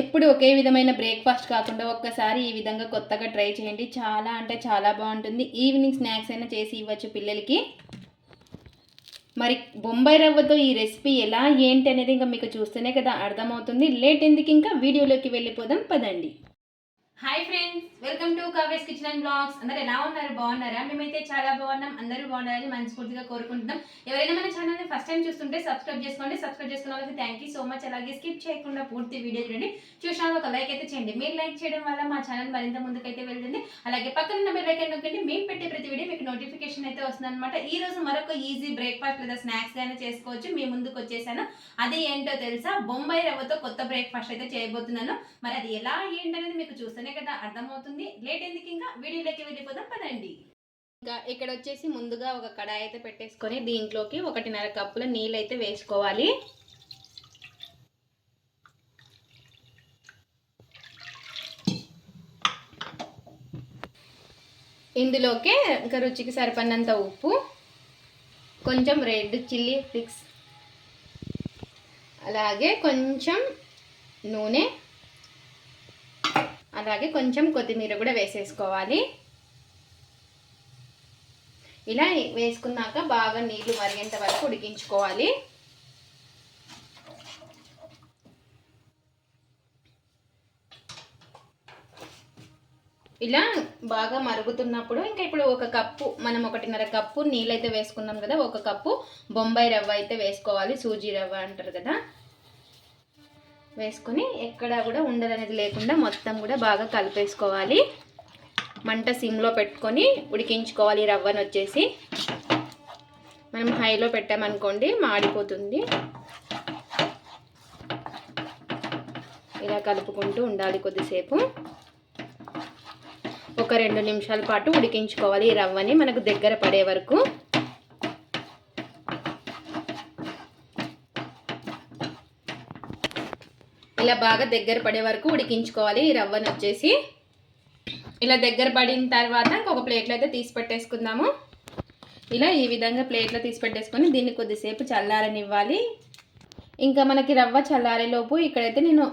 ఎప్పుడు ఒకే విధమైన బ్రేక్ఫాస్ట్ కాకుండా ఒక్కసారి ఈ విధంగా కొత్తగా ట్రై చేయండి. చాలా అంటే చాలా బాగుంటుంది. ఈవినింగ్ స్నాక్స్ అయినా చేసి ఇవ్వచ్చు పిల్లలకి. మరి బొంబాయి రవ్వతో ఈ రెసిపీ ఎలా ఏంటి అనేది ఇంకా మీకు చూస్తేనే కదా అర్థమవుతుంది. లేట్ ఎందుకు ఇంకా? వీడియోలోకి వెళ్ళిపోదాం. పదండి. Hi friends welcome to Kave's kitchen and blogs అందరు ఎలా ఉన్నారు? బాగున్నారా? మేమైతే చాలా బాగున్నాం. అందరూ బాగున్నారని మనస్ఫూర్తిగా కోరుకుంటున్నాం. ఎవరైనా మన ఛానల్ని ఫస్ట్ టైం చూస్తుంటే సబ్స్క్రైబ్ చేసుకోండి. సబ్స్క్రైబ్ చేసుకున్న వాళ్ళకి థ్యాంక్ యూ సో మచ్ అలాగే స్కిప్ చేయకుండా పూర్తి వీడియో చూడండి. చూసినా ఒక లైక్ అయితే చేయండి. మీరు లైక్ చేయడం వల్ల మా ఛానల్ మరింత ముందుకైతే వెళ్తుంది. అలాగే పక్కన ఉన్న బెల్ ఐకన్ నొక్కండి. మేము పెట్టే ప్రతి వీడియో మీకు నోటిఫికేషన్ అయితే వస్తుంది అనమాట ఈ రోజు మరొక ఈజీ బ్రేక్ఫాస్ట్ లేదా స్నాక్స్ అయినా చేసుకోవచ్చు. మీ ముందుకు వచ్చేసాను. అది ఏంటో తెలుసా? బొంబాయి రవ్వతో కొత్త బ్రేక్ఫాస్ట్ అయితే చేయబోతున్నాను. మరి అది ఎలా ఏంటనేది మీకు చూస్తాను. కదా? అర్థమవుతుంది. లేట్ ఎందుకు ఇంకా? వీడియోలోకి వెళ్ళిపోదాం పదండి. ఇంకా ఇక్కడ వచ్చేసి ముందుగా ఒక కడాయి అయితే పెట్టేసుకొని దీంట్లోకి ఒకటిన్నర కప్పుల నీళ్ళు అయితే వేసుకోవాలి. ఇందులోకే ఇంకా రుచికి సరిపడినంత ఉప్పు కొంచెం రెడ్ చిల్లీ ఫ్లిక్స్ అలాగే కొంచెం నూనె అలాగే కొంచెం కొత్తిమీర కూడా వేసేసుకోవాలి. ఇలా వేసుకున్నాక బాగా నీళ్ళు మరిగేంత వరకు ఉడికించుకోవాలి. ఇలా బాగా మరుగుతున్నప్పుడు ఇంకా ఇప్పుడు ఒక కప్పు మనం ఒకటిన్నర కప్పు నీళ్ళైతే వేసుకున్నాం కదా ఒక కప్పు బొంబాయి రవ్వ అయితే వేసుకోవాలి సూజీ రవ్వ అంటారు కదా. వేసుకొని ఎక్కడ కూడా ఉండలు అనేది లేకుండా మొత్తం కూడా బాగా కలిపేసుకోవాలి. మంట సిమ్లో పెట్టుకొని ఉడికించుకోవాలి ఈ రవ్వను వచ్చేసి. మనం హైలో పెట్టామనుకోండి మాడిపోతుంది. ఇలా కలుపుకుంటూ ఉండాలి కొద్దిసేపు. ఒక రెండు నిమిషాల పాటు ఉడికించుకోవాలి ఈ రవ్వని మనకు దగ్గర పడే వరకు. ఇలా బాగా దగ్గర పడే వరకు ఉడికించుకోవాలి. ఈ రవ్వను వచ్చేసి ఇలా దగ్గర పడిన తర్వాత ఇంకొక ప్లేట్లో అయితే తీసి పెట్టేసుకుందాము. ఇలా ఈ విధంగా ప్లేట్లో తీసి పెట్టేసుకొని దీన్ని కొద్దిసేపు చల్లారనివ్వాలి. ఇంకా మనకి రవ్వ చల్లారేలోపు ఇక్కడైతే నేను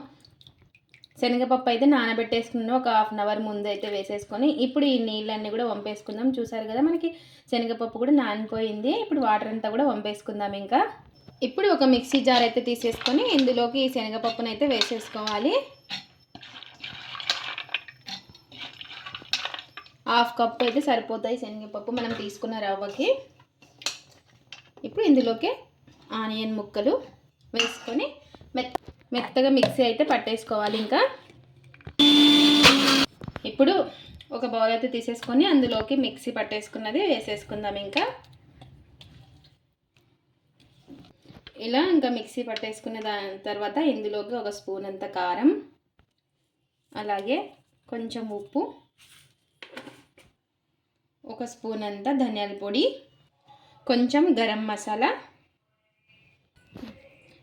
శనగపప్పు అయితే నానబెట్టేసుకున్నాను. ఒక హాఫ్ అన్ అవర్ ముందు అయితే వేసేసుకొని ఇప్పుడు ఈ నీళ్ళన్నీ కూడా వంపేసుకుందాం. చూసారు కదా మనకి శనగపప్పు కూడా నానిపోయింది. ఇప్పుడు వాటర్ అంతా కూడా వంపేసుకుందాం ఇంకా. ఇప్పుడు ఒక మిక్సీ జార్ అయితే తీసేసుకొని ఇందులోకి ఈ శనగపప్పును అయితే వేసేసుకోవాలి. హాఫ్ కప్ అయితే సరిపోతాయి శనగపప్పు మనం తీసుకున్న రవ్వకి. ఇప్పుడు ఇందులోకి ఆనియన్ ముక్కలు వేసుకొని మెత్ మెత్తగా మిక్సీ అయితే పట్టేసుకోవాలి ఇంకా. ఇప్పుడు ఒక బౌల్ అయితే తీసేసుకొని అందులోకి మిక్సీ పట్టేసుకున్నది వేసేసుకుందాం ఇంకా. ఇలా ఇంకా మిక్సీ పట్టేసుకున్న దాని తర్వాత ఇందులోకి ఒక స్పూన్ అంత కారం అలాగే కొంచెం ఉప్పు ఒక స్పూన్ అంత ధనియాల పొడి కొంచెం గరం మసాలా.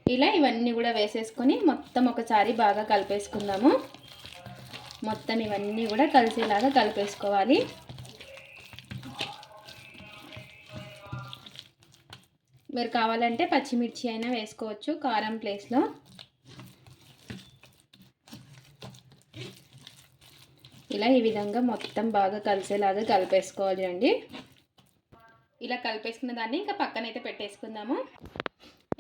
ఇలా ఇవన్నీ కూడా వేసేసుకొని మొత్తం ఒకసారి బాగా కలిపేసుకుందాము. మొత్తం ఇవన్నీ కూడా కలిసేలాగా కలిపేసుకోవాలి. మీరు కావాలంటే పచ్చిమిర్చి అయినా వేసుకోవచ్చు కారం ప్లేస్లో. ఇలా ఈ విధంగా మొత్తం బాగా కలిసేలాగా కలిపేసుకోవాలి అండి. ఇలా కలిపేసుకున్న దాన్ని ఇంకా పక్కనైతే పెట్టేసుకుందాము.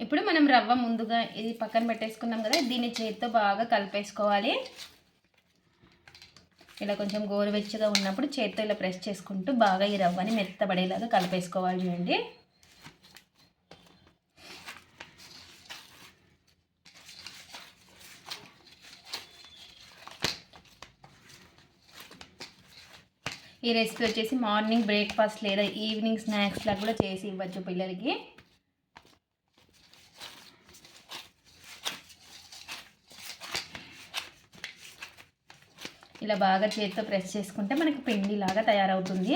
ఇప్పుడు మనం రవ్వ ముందుగా ఇది పక్కన పెట్టేసుకున్నాం కదా దీన్ని చేతితో బాగా కలిపేసుకోవాలి. ఇలా కొంచెం గోరువెచ్చగా ఉన్నప్పుడు చేతితో ఇలా ప్రెస్ చేసుకుంటూ బాగా ఈ రవ్వని మెత్తబడేలాగా కలిపేసుకోవాలి చూడండి ఈ రెసిపీ వచ్చేసి మార్నింగ్ బ్రేక్ఫాస్ట్ లేదా ఈవినింగ్ స్నాక్స్ లాగా కూడా చేసి ఇవ్వచ్చు పిల్లలకి. ఇలా బాగా చేతితో ప్రెస్ చేసుకుంటే మనకి పిండిలాగా తయారవుతుంది.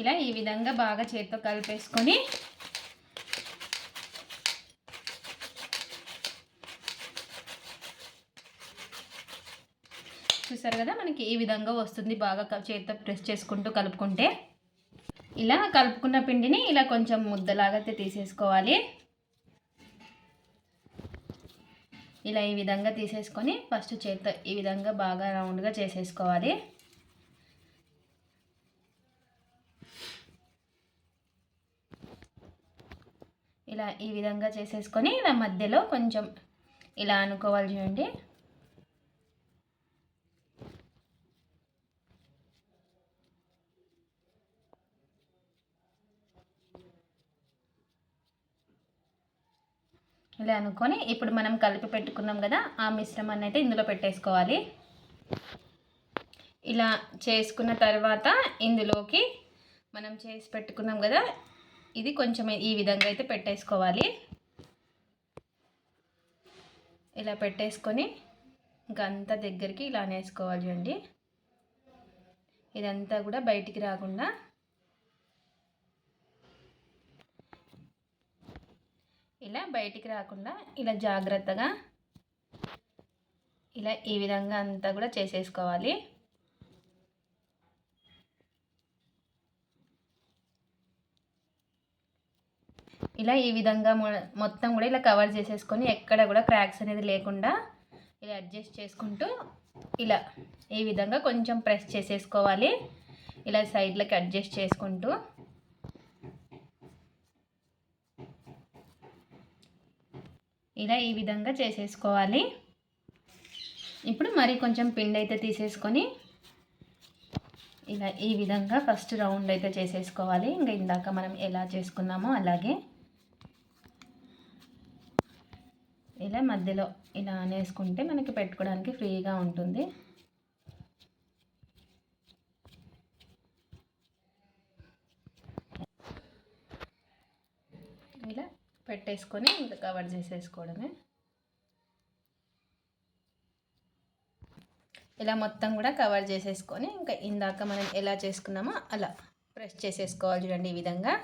ఇలా ఈ విధంగా బాగా చేతితో కలిపేసుకొని చూసారు కదా మనకి ఈ విధంగా వస్తుంది. బాగా చేతితో ప్రెస్ చేసుకుంటూ కలుపుకుంటే. ఇలా కలుపుకున్న పిండిని ఇలా కొంచెం ముద్దలాగా తీసేసుకోవాలి. ఇలా ఈ విధంగా తీసేసుకొని ఫస్ట్ చేత ఈ విధంగా బాగా రౌండ్గా చేసేసుకోవాలి. ఇలా ఈ విధంగా చేసేసుకొని ఇలా మధ్యలో కొంచెం ఇలా అనుకోవాలి చూడండి. ఇలా అనుకొని ఇప్పుడు మనం కలిపి పెట్టుకున్నాం కదా ఆ మిశ్రమాన్ని అయితే ఇందులో పెట్టేసుకోవాలి. ఇలా చేసుకున్న తర్వాత ఇందులోకి మనం చేసి పెట్టుకున్నాం కదా ఇది కొంచెం ఈ విధంగా అయితే పెట్టేసుకోవాలి. ఇలా పెట్టేసుకొని ఇంకా అంతా దగ్గరికి ఇలా అనేసుకోవాలి చూడండి ఇదంతా కూడా బయటికి రాకుండా ఇలా బయటికి రాకుండా ఇలా జాగ్రత్తగా ఇలా ఈ విధంగా అంతా కూడా చేసేసుకోవాలి. ఇలా ఈ విధంగా మొత్తం కూడా ఇలా కవర్ చేసేసుకొని ఎక్కడ కూడా క్రాక్స్ అనేది లేకుండా ఇలా అడ్జస్ట్ చేసుకుంటూ ఇలా ఈ విధంగా కొంచెం ప్రెస్ చేసేసుకోవాలి. ఇలా సైడ్లకి అడ్జస్ట్ చేసుకుంటూ ఇలా ఈ విధంగా చేసేసుకోవాలి. ఇప్పుడు మరి కొంచెం పిండి అయితే తీసేసుకొని ఇలా ఈ విధంగా ఫస్ట్ రౌండ్ అయితే చేసేసుకోవాలి. ఇంకా ఇందాక మనం ఎలా చేసుకున్నామో అలాగే. ఇలా మధ్యలో ఇలా అనేసుకుంటే మనకి పెట్టుకోవడానికి ఫ్రీగా ఉంటుంది ఇలా పెట్టేసుకొని ఇంకా కవర్ చేసేసుకోవడమే. ఇలా మొత్తం కూడా కవర్ చేసేసుకొని ఇంకా ఇందాక మనం ఎలా చేసుకున్నామో అలా ప్రెస్ చేసేసుకోవాలి చూడండి ఈ విధంగా.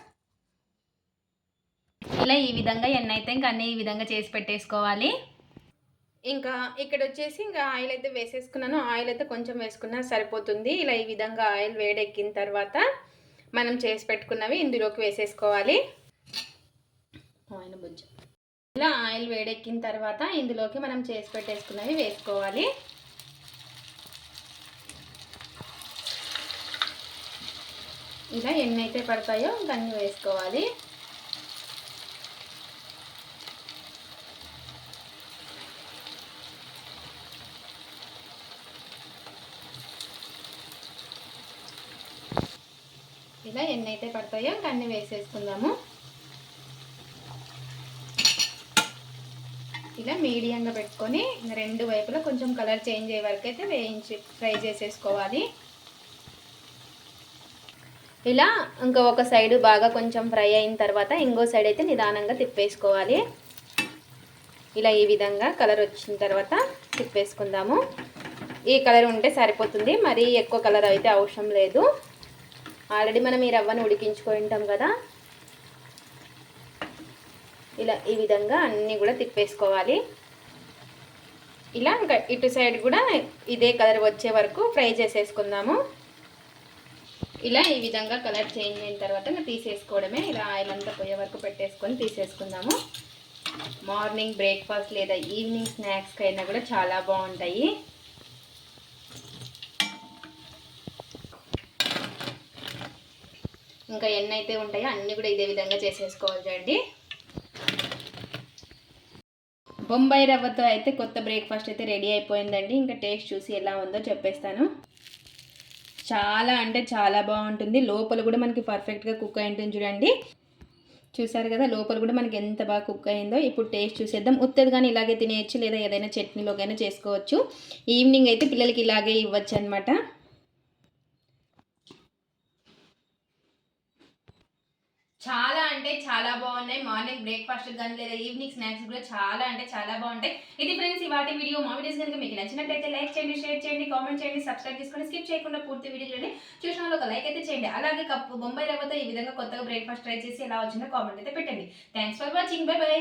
ఇలా ఈ విధంగా ఎన్నైతే అయితే ఇంకా అన్నీ ఈ విధంగా చేసి పెట్టేసుకోవాలి. ఇంకా ఇక్కడ వచ్చేసి ఇంకా ఆయిల్ అయితే వేసేసుకున్నాను. ఆయిల్ అయితే కొంచెం వేసుకున్నా సరిపోతుంది. ఇలా ఈ విధంగా ఆయిల్ వేడెక్కిన తర్వాత మనం చేసి పెట్టుకున్నవి ఇందులోకి వేసేసుకోవాలి. ఆయిల్ బుజ్జ. ఇలా ఆయిల్ వేడెక్కిన తర్వాత ఇందులోకి మనం చేసి పెట్టేసుకున్నవి వేసుకోవాలి. ఇలా ఎన్ని అయితే పడతాయో దాన్ని వేసుకోవాలి. ఇలా ఎన్ని అయితే పడతాయో దాన్ని వేసేసుకుందాము. ఇలా మీడియంగా పెట్టుకొని రెండు వైపులా కొంచెం కలర్ చేంజ్ అయ్యే వరకు అయితే వేయించి ఫ్రై చేసేసుకోవాలి. ఇలా ఇంకా ఒక సైడ్ బాగా కొంచెం ఫ్రై అయిన తర్వాత ఇంకో సైడ్ అయితే నిదానంగా తిప్పేసుకోవాలి. ఇలా ఈ విధంగా కలర్ వచ్చిన తర్వాత తిప్పేసుకుందాము. ఈ కలర్ ఉంటే సరిపోతుంది. మరీ ఎక్కువ కలర్ అయితే అవసరం లేదు. ఆల్రెడీ మనం ఈ రవ్వను ఉడికించుకొని ఉంటాం కదా. ఇలా ఈ విధంగా అన్నీ కూడా తిప్పేసుకోవాలి. ఇలా ఇంకా ఇటు సైడ్ కూడా ఇదే కలర్ వచ్చే వరకు ఫ్రై చేసేసుకుందాము. ఇలా ఈ విధంగా కలర్ చేంజ్ అయిన తర్వాత ఇంకా తీసేసుకోవడమే. ఇలా ఆయిల్ అంతా పోయే వరకు పెట్టేసుకొని తీసేసుకుందాము. మార్నింగ్ బ్రేక్ఫాస్ట్ లేదా ఈవినింగ్ స్నాక్స్కి అయినా కూడా చాలా బాగుంటాయి. ఇంకా ఎన్నైతే ఉంటాయో అన్నీ కూడా ఇదే విధంగా చేసేసుకోవాలి చూడండి. బొంబాయి రవ్వతో అయితే కొత్త బ్రేక్ఫాస్ట్ అయితే రెడీ అయిపోయిందండి. ఇంకా టేస్ట్ చూసి ఎలా ఉందో చెప్పేస్తాను. చాలా అంటే చాలా బాగుంటుంది. లోపల కూడా మనకి పర్ఫెక్ట్గా కుక్ అయి ఉంటుంది చూడండి. చూసారు కదా లోపల కూడా మనకి ఎంత బాగా కుక్ అయిందో. ఇప్పుడు టేస్ట్ చూసేద్దాం. ఉత్తది కానీ ఇలాగే తినేయచ్చు లేదా ఏదైనా చట్నీలోకైనా చేసుకోవచ్చు. ఈవినింగ్ అయితే పిల్లలకి ఇలాగే ఇవ్వచ్చు అనమాట చాలా అంటే చాలా బాగున్నాయి. మార్నింగ్ బ్రేక్ఫాస్ట్ కానీ లేదా ఈవినింగ్ స్నాక్స్ కూడా చాలా అంటే చాలా బాగుంటాయి. ఇది ఫ్రెండ్స్ ఇవాటి వీడియో మా వీడియోస్ కనుక మీకు నచ్చినట్లయితే లైక్ చేయండి షేర్ చేయండి కామెంట్ చేయండి సబ్స్క్రైబ్ చేసుకొని స్కిప్ చేయకుండా పూర్తి వీడియో చూడండి. చూసిన ఒక లైక్ అయితే చేయండి. అలాగే కప్పు బొంబాయి రవ్వతో ఈ విధంగా కొత్తగా బ్రేక్ఫాస్ట్ ట్రై చేసి ఎలా వచ్చిందో కామెంట్ అయితే పెట్టండి. Thanks for watching bye bye